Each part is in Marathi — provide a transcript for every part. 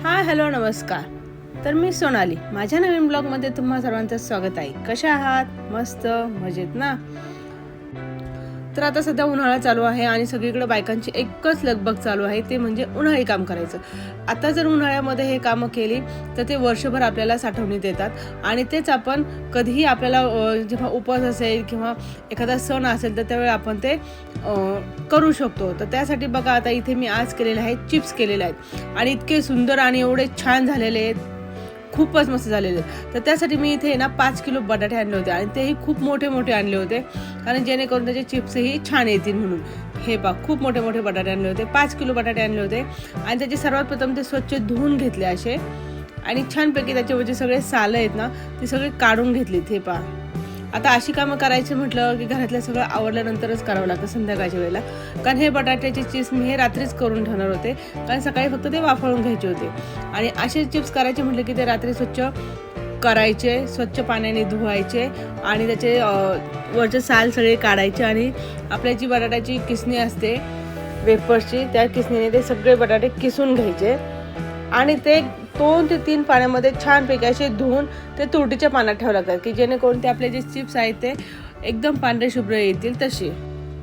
हाय हॅलो नमस्कार. तर मी सोनाली. माझ्या नवीन ब्लॉगमध्ये तुम्हा सर्वांचं स्वागत आहे. कशा आहात? मस्त मजेत ना? तर आता सध्या उन्हाळा चालू आहे आणि सगळीकडे बायकांची एकच लगबग चालू आहे ते म्हणजे उन्हाळी काम करायचं. आता जर उन्हाळ्यामध्ये हे कामं केली तर ते वर्षभर आपल्याला साठवणीत येतात आणि तेच आपण कधीही आपल्याला जेव्हा उपवास असेल किंवा एखादा सण असेल तर त्यावेळी आपण ते करू शकतो. तर त्यासाठी बघा आता इथे मी आज केलेले आहेत चिप्स केलेले आहेत. आणि इतके सुंदर आणि एवढे छान झालेले आहेत. खूपच मस्त झालेले तर त्यासाठी मी इथे ना पाच किलो बटाटे आणले होते आणि तेही खूप मोठे मोठे आणले होते. कारण जेणेकरून त्याचे चिप्सही छान येतील म्हणून. हे पा खूप मोठे मोठे बटाटे आणले होते. पाच किलो बटाटे आणले होते. आणि त्याचे सर्वात प्रथम ते स्वच्छ धुवून घेतले असे. आणि छानपैकी त्याच्यावरचे सगळे सालं आहेत ना ते सगळी काढून घेतलीत. हे पा आता अशी कामं करायची म्हटलं की घरातलं सगळं आवडल्यानंतरच करावं लागतं संध्याकाळच्या वेळेला. कारण हे बटाट्याचे चिप्स मी हे रात्रीच करून ठेवणार होते. कारण सकाळी फक्त ते वाफळून घ्यायचे होते. आणि असे चिप्स करायचे म्हटलं की ते रात्री स्वच्छ करायचे स्वच्छ पाण्याने धुवायचे आणि त्याचे वरचे साल सगळे काढायचे आणि आपल्या जी बटाट्याची किसणी असते वेफर्सची त्या किसणीने ते सगळे बटाटे किसून घ्यायचे. आणि ते दोन ते तीन पाण्यामध्ये छानपैकी असे धुवून ते तुरटीच्या पाण्यात ठेवावं लागतात की जेणेकरून ते आपले जे चिप्स आहेत ते एकदम पांढरे शुभ्र येतील तसे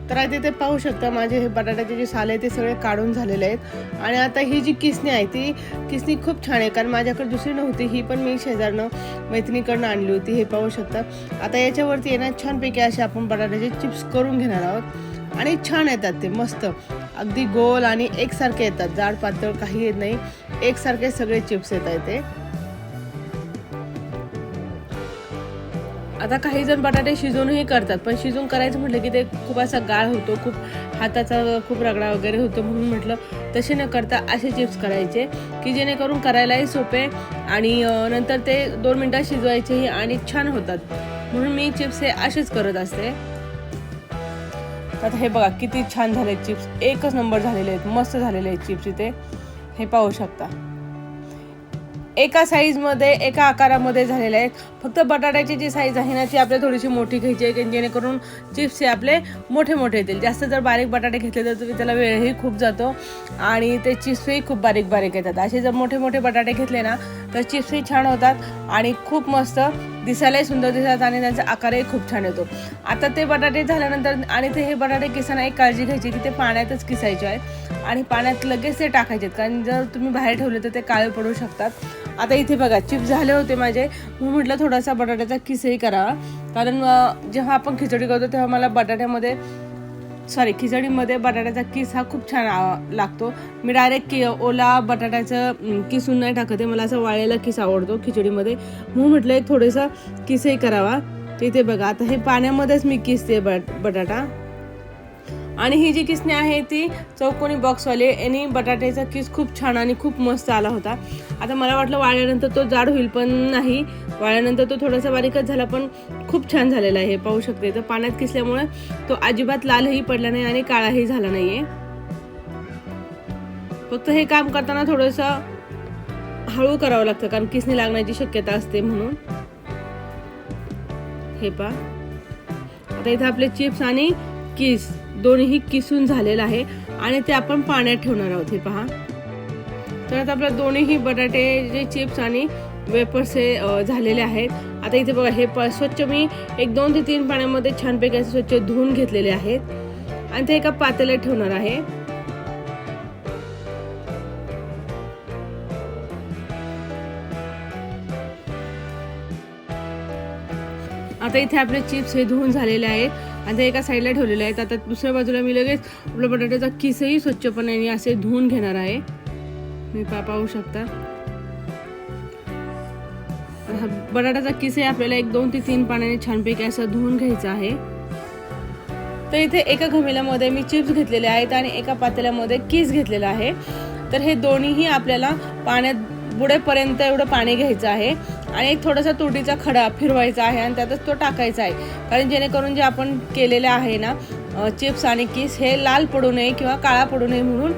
तर आता ते पाहू शकता माझे हे बटाट्याचे जे साल आहे ते सगळे काढून झालेले आहेत. आणि आता ही जी किसणी आहे ती किसणी खूप छान आहे कारण माझ्याकडे दुसरी नव्हती ही पण मी शेजारनं मैत्रिणीकडनं आणली होती हे पाहू शकता. आता याच्यावरती येणार छानपैकी असे आपण बटाट्याचे चिप्स करून घेणार आहोत. आणि छान येतात ते मस्त. अगदी गोल आणि एकसारखे येतात. जाड पातळ काही येत नाही. एकसारखे सगळे चिप्स येत आहेत ते. आता काही जण बटाटे शिजवूनही करतात पण शिजवून करायचं म्हटलं की ते खूप असा गाळ होतो खूप हाताचा खूप रगडा वगैरे होतो म्हणून म्हटलं तसे न करता असे चिप्स करायचे की जेणेकरून करायलाही सोपे आणि नंतर ते दोन मिनटात शिजवायचेही आणि छान होतात. म्हणून मी चिप्स हे असेच करत असते. आता हे बघा किती छान झाले चिप्स एकच नंबर झालेले आहेत. मस्त झालेले आहेत चिप्स इथे. हे पाहू शकता. एका साईजमध्ये एका आकारामध्ये झालेले आहेत. फक्त बटाट्याची जी साईज आहे ना ती आपल्याला थोडीशी मोठी घ्यायची आहे की जेणेकरून चिप्स हे आपले मोठे मोठे येतील. जास्त जर बारीक बटाटे घेतले तर तुम्ही त्याला वेळही खूप जातो आणि ते चिप्सही खूप बारीक बारीक येतात. असे जर मोठे मोठे बटाटे घेतले ना तर चिप्सही छान होतात आणि खूप मस्त दिसायलाही सुंदर दिसतात आणि त्यांचा आकारही खूप छान येतो. आता ते बटाटे झाल्यानंतर आणि ते हे बटाटे किसांना एक काळजी घ्यायची की ते पाण्यातच किसायचे आहेत आणि पाण्यात लगेच ते टाकायचे आहेत. कारण जर तुम्ही बाहेर ठेवले तर ते काळे पडू शकतात. आता इथे बघा चिप्स झाले होते माझे. मी म्हटलं थोडासा बटाट्याचा किसही करावा कारण जेव्हा आपण खिचडी करतो तेव्हा मला बटाट्यामध्ये सॉरी खिचडीमध्ये बटाट्याचा किस हा खूप छान लागतो. मी डायरेक्ट कि ओला बटाट्याचं किसून नाही टाकते मला असं वाळलेला किस आवडतो खिचडीमध्ये. म्हणून म्हटलं एक थोडासा किसही करावा. इथे बघा आता हे पाण्यामध्येच मी किसते बट बटाटा. आणि ही जी किसणी आहे ती चौकोनी बॉक्सवाली यांनी बटाट्याचा किस खूप छान आणि खूप मस्त आला होता. आता मला वाटलं वाळल्यानंतर तो जाड होईल पण नाही. वाळल्यानंतर तो थोडासा बारीकच झाला पण खूप छान झालेला आहे. पाहू शकते. तर पाण्यात किसल्यामुळे तो अजिबात लालही पडला नाही आणि काळाही झाला नाहीये. फक्त हे काम करताना थोडंसं हळू करावं लागतं कारण किसणी लागण्याची शक्यता असते म्हणून. हे पा आता इथं आपले चिप्स आणि किस. दोन्हीही किसून झालेलं आहे आणि ते आपण पाण्यात ठेवणार आहोत हे पहा. तर आता आपल्या दोन्हीही बटाटे जे चिप्स आणि वेपर्स हे झालेले आहेत. आता इथे बघा हे प स्वच्छ मी एक दोन ते तीन पाण्यामध्ये छानपैकी असे स्वच्छ धुवून घेतलेले आहेत. आणि ते एका पातेल्यात ठेवणार आहे. आता इथे आपले चिप्स हे धुवून झालेले आहेत. आता एका साईडला ठेवलेलं आहे तर आता दुसऱ्या बाजूला मी लगेच आपला बटाट्याचा किसही स्वच्छपणे असे धुवून घेणार आहे. मी पा पाहू शकता. हा बटाट्याचा किसही आपल्याला एक दोन ते तीन पाण्याने छानपैकी असं धुवून घ्यायचा आहे. तर इथे एका घमिल्यामध्ये मी चिप्स घेतलेले आहेत आणि एका पातेल्यामध्ये किस घेतलेला आहे. तर हे दोन्हीही आपल्याला पाण्यात बुडेपर्यंत एवढं पाणी घ्यायचं आहे. आणि एक थोडासा तुरटीचा खडा फिरवायचा आहे आणि त्यातच तो टाकायचा आहे. कारण जेणेकरून जे आपण केलेले आहे ना चिप्स आणि किस हे लाल पडू नये किंवा काळा पडू नये म्हणून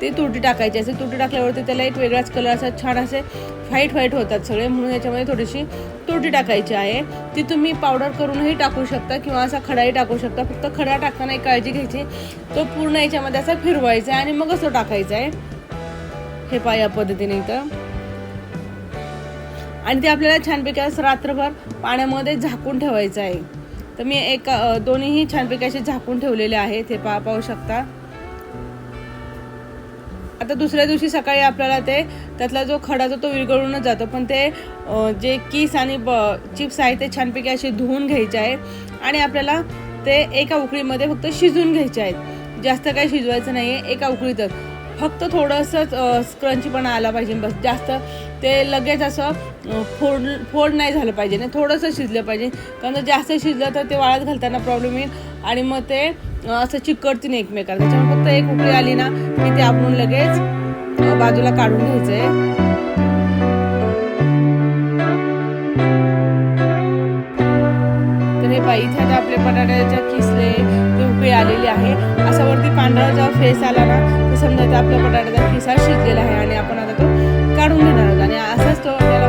ते तुरटी टाकायची. असे तुरटी टाकल्यावरती त्याला एक वेगळाच कलर असा छान असे व्हाईट व्हाईट होतात सगळे म्हणून याच्यामध्ये थोडीशी तुरटी टाकायची आहे. ती तुम्ही पावडर करूनही टाकू शकता किंवा असा खडाही टाकू शकता. फक्त खडा टाकताना एक काळजी घ्यायची. तो पूर्ण याच्यामध्ये असा फिरवायचा आहे आणि मगच तो टाकायचा आहे. हे पाया पद्धतीने इथं. आणि ते आपल्याला छानपैकी असं रात्रभर पाण्यामध्ये झाकून ठेवायचं आहे. तर मी एक दोन्हीही छानपैकी असे झाकून ठेवलेले आहेत हे पा पाहू शकता. आता दुसऱ्या दिवशी सकाळी आपल्याला ते त्यातला जो खडा जो तो विरघळूनच जातो. पण ते जे किस आणि ब चिप्स आहे ते छानपैकी असे धुवून घ्यायचे आहे आणि आपल्याला ते एका उकळीमध्ये फक्त शिजवून घ्यायचे आहेत. जास्त काही शिजवायचं नाही आहे एका उकळीतच फक्त थोडंसं स्क्रंचपणा आला पाहिजे. बस जास्त ते लगेच असं फोड फोड नाही झालं पाहिजे. ना थोडंसं शिजलं पाहिजे. कारण जर जास्त शिजलं तर ते वाळत घालताना प्रॉब्लेम येईल. आणि मग ते असं चिकटतील एकमेकाला त्याच्यामुळे फक्त एक उकळी आली ना की ते आपण लगेच बाजूला काढून घ्यायचं. आहे तर हे बाई इथे आता आपले बटाट्याच्या किसले ते उकळी आलेली आहे. असा वरती पांढरा जेव्हा फेस आला ना समजा आपला आपल्या बटाट्याचा किसा शिजलेला आहे आणि आपण आता तो काढून घेणार आहोत. आणि असाच तो आपल्याला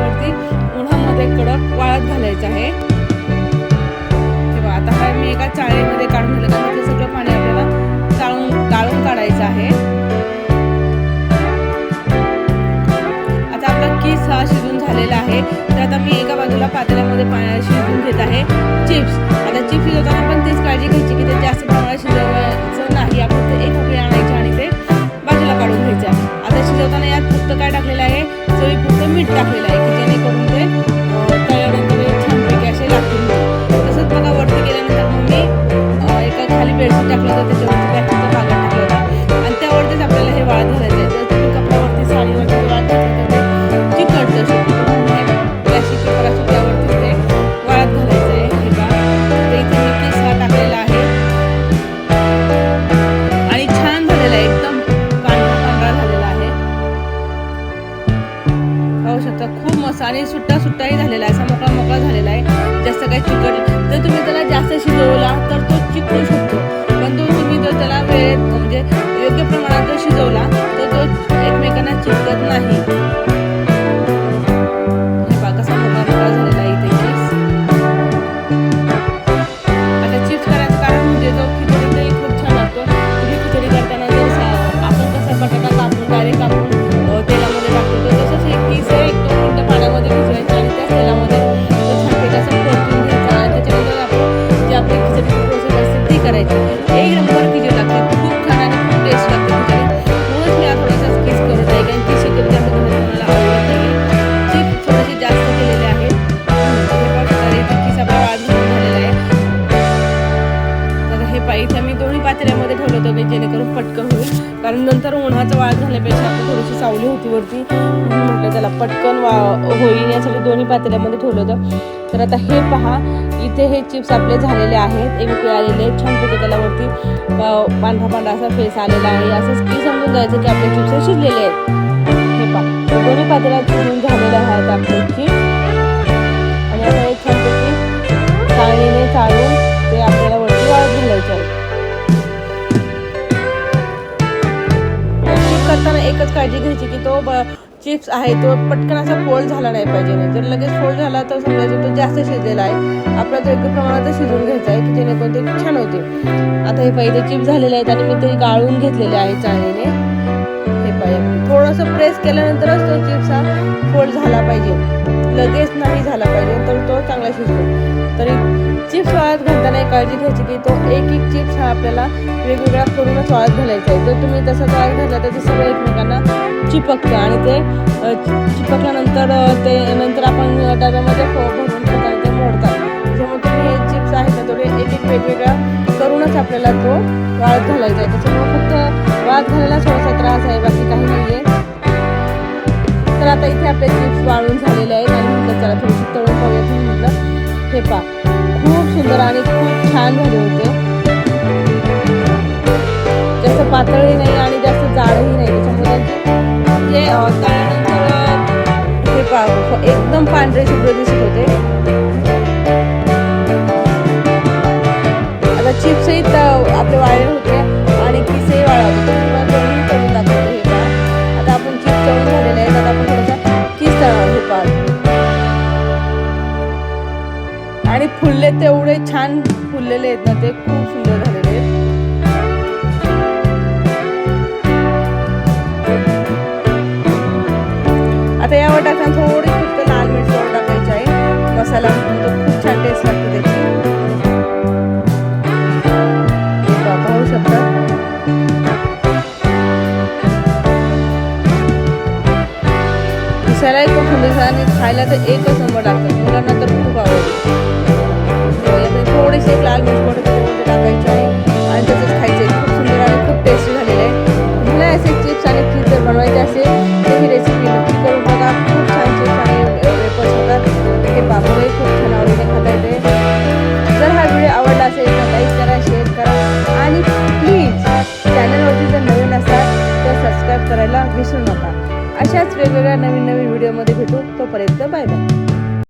थोडीशी वरती म्हटलं त्याला पटकन वा होईल. यासाठी दोन्ही पातेल्यामध्ये ठेवलं होतं. तर आता हे पहा इथे हे चिप्स आपले झालेले आहेत. एक आलेले आहेत. छानपैकी त्याला वरती पांढरा पांढरा असा फेस आलेला आहे. असंच की समजून जायचं की आपले चिप्स शिजलेले आहेत. हे पहा दोन्ही पातेल्यात चिरून झालेले आहेत आपले चिप्स. आणि आता एक छानपैकी चाळणीने चाळून एकच काळजी घ्यायची की तो चिप्स आहे तो पटकन असा फोल्ड झाला नाही पाहिजे. नाही जर लगेच फोल्ड झाला तर समजायचं तो जास्त शिजलेला आहे आपला तो योग्य प्रमाणात शिजवून घ्यायचा आहे की जेणेकरून ते छान होते. आता हे पहिले चिप्स झालेले आहेत आणि मी ते गाळून घेतलेले आहे चाळणीने. हे पाहिजे थोडंसं प्रेस केल्यानंतरच तो चिप्स हा फोल्ड झाला पाहिजे. लगेच नाही झाला पाहिजे तर तो चांगला शिजतो. तरी चिप्स वाळत घालताना काळजी घ्यायची की तो एक एक चिप्स हा आपल्याला वेगवेगळा करूनच वाळत घालायचा आहे. जर तुम्ही तसंच वाळत घातला तर ते सगळं एकमेकांना चिपकतं आणि ते चिपकल्यानंतर ते नंतर आपण डब्यामध्ये भरून ते मोडतात. त्याच्यामुळे तुम्ही हे चिप्स आहेत ना थोडे एक एक वेगवेगळा करूनच आपल्याला तो वाळत घालायचा आहे. त्याच्यामुळे फक्त वाळत घालायला थोडासा त्रास आहे बाकी काही नाही आहे तर आता इथे आपले चिप्स वाळून झालेले आहेत आणि चला सुंदर आणि खूप छान झाले होते. जास्त पातळी नाही आणि आणि फुलले तेवढे छान फुललेले आहेत ना ते खूप सुंदर झालेले आहेत. आता यावर टाकताना थोडी फक्त लाल मिरची वाट टाकायची आहे. मसाला खूप छान टेस्ट लागतो त्याची. दिसायला आणि खायला तर एक